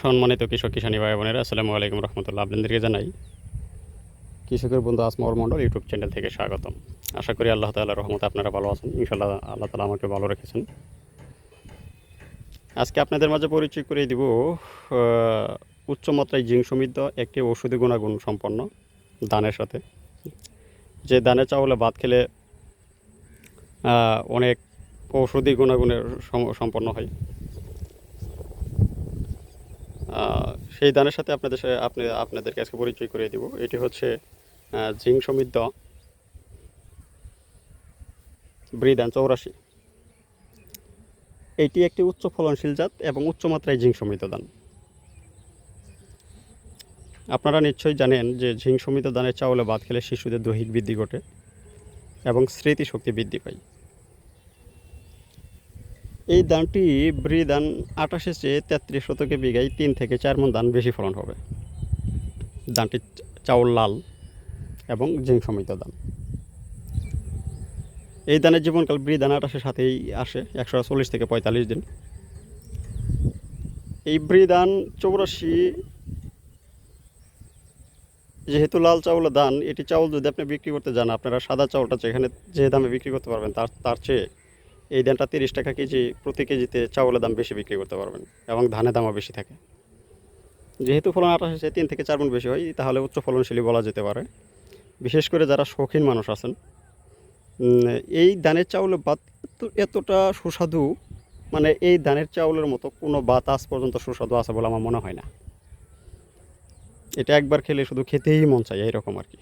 সম্মানিত কৃষক কিষানী ভাই বোনেরা, আসসালামু আলাইকুম রহমতুল্লাহ। আপনাদেরকে জানাই, কৃষকের বন্ধু আসমর মণ্ডল ইউটিউব চ্যানেল থেকে স্বাগতম। আশা করি আল্লাহ তাআলার রহমতে আপনারা ভালো আছেন। ইনশাল্লাহ আল্লাহ তালা আমাকে ভালো রেখেছেন। আজকে আপনাদের মাঝে পরিচয় করে দিব উচ্চমাত্রায় জিঙ্ক সমৃদ্ধ, একটি ঔষধি গুণাগুণ সম্পন্ন দানের সাথে। যে ধানের চাউলে ভাত খেলে অনেক ঔষধি গুণাগুণের সম্পন্ন হয়। সেই ধানের সাথে আপনাদের আপনি আপনাদেরকে আজকে পরিচয় করে দিব। এটি হচ্ছে জিঙ্ক সমৃদ্ধ ব্রিদান চৌরাশি। এটি একটি উচ্চ ফলনশীল জাত এবং উচ্চমাত্রায় জিঙ্ক সমৃদ্ধ ধান আপনারা নিশ্চয়ই জানেন যে ঝিং সমৃদ্ধ দানের চাউলে ভাত খেলে শিশুদের দৈহিক বৃদ্ধি ঘটে এবং স্মৃতিশক্তি বৃদ্ধি পায়। এই ধানটি ব্রি ধান আঠাশে চেয়ে তেত্রিশ শতকে বিঘায় তিন থেকে চার মন ধান বেশি ফলন হবে। ধানটি চাউল, লাল এবং জিঙ্ক সমৃদ্ধ ধান। এই ধানের জীবনকাল ব্রি ধান আঠাশের সাথেই আসে, একশো চল্লিশ থেকে পঁয়তাল্লিশ দিন। এই ব্রি ধান চৌরাশি, যেহেতু লাল চাউল ধান, এটি চাউল যদি আপনি বিক্রি করতে যান, আপনারা সাদা চাউলটা যেখানে যে দামে বিক্রি করতে পারবেন, তার তার চেয়ে এই ধানটা তিরিশ টাকা কেজি, প্রতি কেজিতে চাউলের দাম বেশি বিক্রি করতে পারবেন এবং ধানের দামও বেশি থাকে। যেহেতু ফলন আঠাশে তিন থেকে চার গুণ বেশি হয়, তাহলে উচ্চ ফলনশীলই বলা যেতে পারে। বিশেষ করে যারা শৌখিন মানুষ আছেন এই ধানের চাউলের ভাত এত- এতটা সুস্বাদু মানে এই ধানের চাউলের মতো কোনো ভাত আজ পর্যন্ত সুস্বাদু আছে বলে আমার মনে হয় না। এটা একবার খেলে শুধু খেতেই মন চায়, এইরকম আর কি।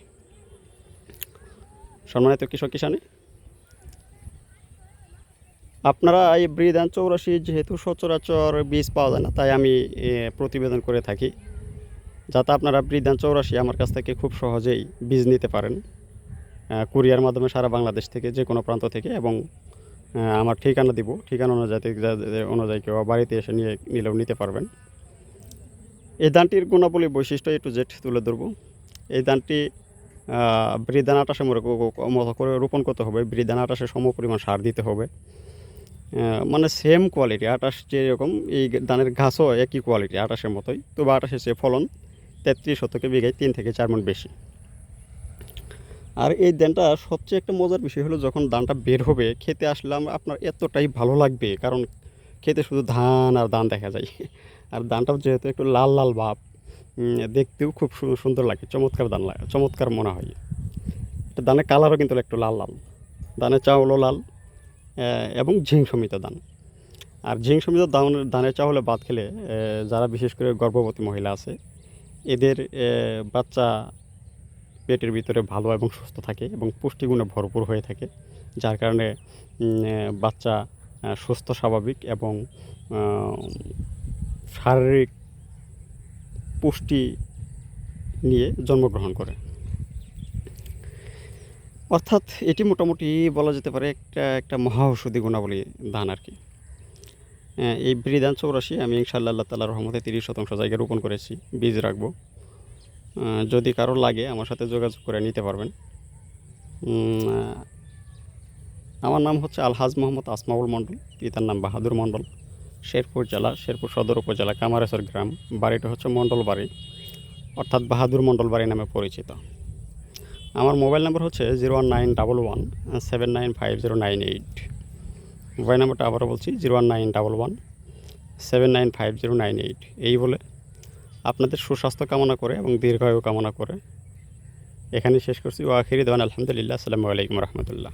সম্মানিত কৃষক কিষানে আপনারা এই ব্রিদান চৌরাশি যেহেতু সচরাচর বীজ পাওয়া যায় না, তাই আমি প্রতিবেদন করে থাকি, যাতে আপনারা ব্রিদান চৌরাশি আমার কাছ থেকে খুব সহজেই বীজ নিতে পারেন কুরিয়ার মাধ্যমে সারা বাংলাদেশ থেকে যে কোনো প্রান্ত থেকে এবং আমার ঠিকানা দিব, ঠিকানা অনুযায়ী অনুযায়ী কেউ বাড়িতে এসে নিয়ে, নিলেও নিতে পারবেন। এই ধানটির গুণাবলী বৈশিষ্ট্য একটু জেট তুলে ধরবো। এই ধানটি বৃদান আটাশে মতো করে রোপণ করতে হবে বৃদান আটাশে সম পরিমাণ সার দিতে হবে। মানে সেম কোয়ালিটি আটাশ যেরকম, এই ধানের ঘাসও একই কোয়ালিটি আটাশের মতোই। তবে আটাশের চেয়ে ফলন তেত্রিশ শতকে বিঘায় তিন থেকে চার মণ বেশি। আর এই ধানটা সবচেয়ে একটা মজার বিষয় হলো যখন ধানটা বের হবে, খেতে আসলাম আপনার এতটাই ভালো লাগবে, কারণ খেতে শুধু ধান আর ধান দেখা যায়। আর ধানটাও যেহেতু একটু লাল লাল ভাব দেখতেও খুব সু- সুন্দর লাগে, চমৎকার ধান লাগে, চমৎকার মনে হয়। ধানের কালারও কিন্তু একটু লাল লাল। ধানের চাউলও লাল এবং ঝিং সমিত দান। আর ঝিং সমিত ধান ধানের চাউলে বাদ খেলে যারা বিশেষ করে গর্ভবতী মহিলা আছে, এদের বাচ্চা পেটের ভিতরে ভালো এবং সুস্থ থাকে এবং পুষ্টিগুণে ভরপুর হয়ে থাকে, যার কারণে বাচ্চা সুস্থ, স্বাভাবিক এবং শারীরিক পুষ্টি নিয়ে জন্মগ্রহণ করে। অর্থাৎ এটি মোটামুটি বলা যেতে পারে একটা একটা মহা ঔষধি গুণাবলী ধান আর কি। এই বৃদান চৌরাশি আমি ইনশাল্লাহ আল্লাহ রহমতে তিরিশ শতাংশ জায়গায় রোপণ করেছি, বীজ রাখব। যদি কারোর লাগে আমার সাথে যোগাযোগ করে নিতে পারবেন। আমার নাম হচ্ছে আলহাজ মোহাম্মদ আসমাউল মণ্ডল, পিতার নাম বাহাদুর মণ্ডল, শেরপুর জেলা, শেরপুর সদর উপজেলা, কামারেশ্বর গ্রাম, বাড়িটা হচ্ছে মণ্ডল বাড়ি অর্থাৎ বাহাদুর মণ্ডল বাড়ি নামে পরিচিত। আমার মোবাইল নাম্বার হচ্ছে zero one nine double one, seven nine five zero nine eight. Mobile নাম্বারটা আবারও বলছি, zero one nine double one, seven nine five zero nine eight. এই বলে আপনাদের সুস্বাস্থ্য কামনা করে এবং দীর্ঘায়ু কামনা করে এখানে শেষ করছি। ও আখিরি দেওয়ান আলহামদুলিল্লাহ, আসসালামু আলাইকুম রহমতুল্লাহ।